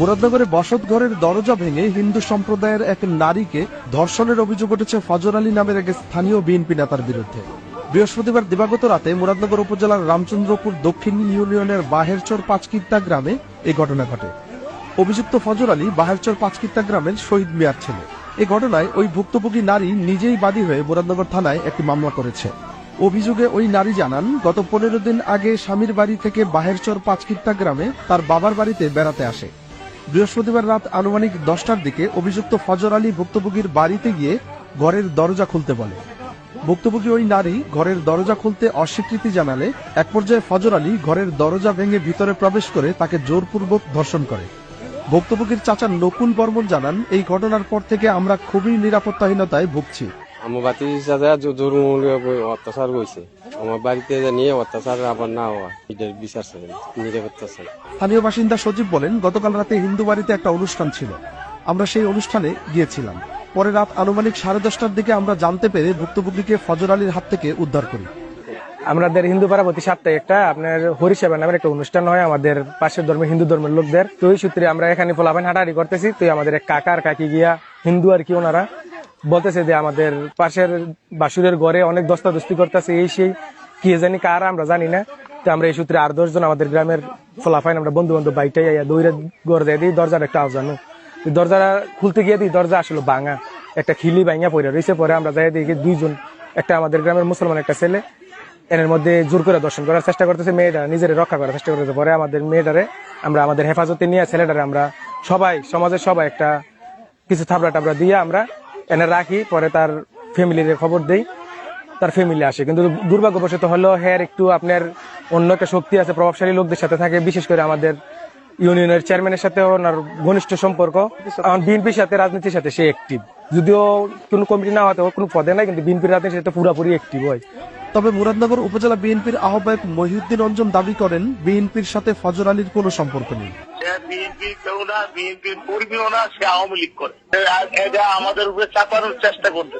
মুরাদনগরে বসত ঘরের দরজা ভেঙে হিন্দু সম্প্রদায়ের এক নারীকে ধর্ষণের অভিযোগ উঠেছে ফজর আলী নামের এক স্থানীয় বিএনপি নেতার বিরুদ্ধে। বৃহস্পতিবার দিবাগত রাতে মুরাদনগর উপজেলার রামচন্দ্রপুর দক্ষিণ ইউনিয়নের বাহেরচর পাঁচকিত্তা গ্রামে এই ঘটনা ঘটে। অভিযুক্ত ফজর আলী বাহেরচর পাঁচকিত্তা গ্রামের শহীদ মিয়ার ছেলে। এ ঘটনায় ওই ভুক্তভোগী নারী নিজেই বাদী হয়ে মুরাদনগর থানায় একটি মামলা করেছে। অভিযোগে ওই নারী জানান, গত পনেরো দিন আগে স্বামীর বাড়ি থেকে বাহেরচর পাঁচকিত্তা গ্রামে তার বাবার বাড়িতে বেড়াতে আসে। বৃহস্পতিবার রাত আনুমানিক দশটার দিকে অভিযুক্ত ফজর আলী ভুক্তভোগীর বাড়িতে গিয়ে ঘরের দরজা খুলতে বলে। ভুক্তভোগী ওই নারী ঘরের দরজা খুলতে অস্বীকৃতি জানালে এক পর্যায়ে ফজর আলী ঘরের দরজা ভেঙে ভিতরে প্রবেশ করে তাকে জোরপূর্বক ধর্ষণ করে। ভুক্তভোগীর চাচা নকুল বর্মন জানান, এই ঘটনার পর থেকে আমরা খুবই নিরাপত্তাহীনতায় ভুগছি। আমার বাতি সাথে জোরমূলক অত্যাচার হয়েছে আমার বাড়িতে নিয়ে অত্যাচার আবার না হওয়া এটার বিচার নিরাপত্তা চাই স্থানীয় বাসিন্দা সজীব বলেন গতকাল রাতে হিন্দু বাড়িতে একটা অনুষ্ঠান ছিল। আমরা সেই অনুষ্ঠানে গিয়েছিলাম। পরে রাত আনুমানিক সাড়ে দশটার দিকে আমরা জানতে পেরে ভুক্তভোগীকে ফজর আলীর হাত থেকে উদ্ধার করি। আমাদের হিন্দু পাড়া প্রতি সপ্তাহে একটা আপনার হরিসেবা নামের একটা অনুষ্ঠান হয় আমাদের পাশের ধর্মের হিন্দু ধর্মের লোকদের। তো ওই সূত্রে আমরা এখানে ফলাফান হাঁটাহাঁটি করতেছি। তো আমাদের এক কাকা আর কাকি গিয়া হিন্দু আর কি ওনারা বলতেছে যে আমাদের পাশের বাসুরের ঘরে অনেক দস্তাদস্তি করতেছে, এই সেই, কি জানি কার, আমরা জানি না। তো আমরা এই সূত্রে আর দশজন আমাদের গ্রামের ফলাফাইন আমরা বন্ধু বান্ধব আইয়া দৌড়ে ঘর দিয়ে দিই, দরজার একটা আওয়াজানো দরজা খুলতে গিয়ে দিই, দরজা আসলো ভাঙা। একটা খিলি ভাঙা পড়ে রয়েছে, পরে আমরা যাই দেখি দুইজন, একটা আমাদের গ্রামের মুসলমান, একটা ছেলে। এর মধ্যে জোর করে দর্শন করার চেষ্টা করতেছে, মেয়েটা নিজের রক্ষা করার চেষ্টা করতেছে। পরে আমাদের মেয়েটারে আমরা আমাদের হেফাজতে নিয়ে ছেলেটারে আমরা সবাই, সমাজের সবাই একটা কিছু থাবড়া টাবড়া দিয়ে আমরা এনে রাখি, পরে তার ফ্যামিলির খবর দেই, তার ফ্যামিলি আসে। কিন্তু দুর্ভাগ্যবশত হলো, হ্যার একটু আপনার অন্য একটা শক্তি আছে, প্রভাবশালী লোকদের সাথে থাকে, বিশেষ করে আমাদের ইউনিয়নের চেয়ারম্যানের সাথে ওনার ঘনিষ্ঠ সম্পর্ক। বিএনপির সাথে, রাজনীতির সাথে সে অ্যাক্টিভ যদিও কোনো কমিটি না হতে কোনো পদে নাই, কিন্তু বিএনপির রাজনীতির সাথে পুরোপুরি অ্যাক্টিভ হয়। তবে মুরাদনগর উপজেলা বিএনপির আহ্বায়ক মহিউদ্দিন অঞ্জন দাবি করেন, বিএনপির সাথে ফজর আলীর কোনো সম্পর্ক নেই। সে বিএনপি কেউ না, বিএনপির কর্মীও না, সে আওয়ামী লীগ করে। এটা আমাদের উপরে চাপানোর চেষ্টা করছে।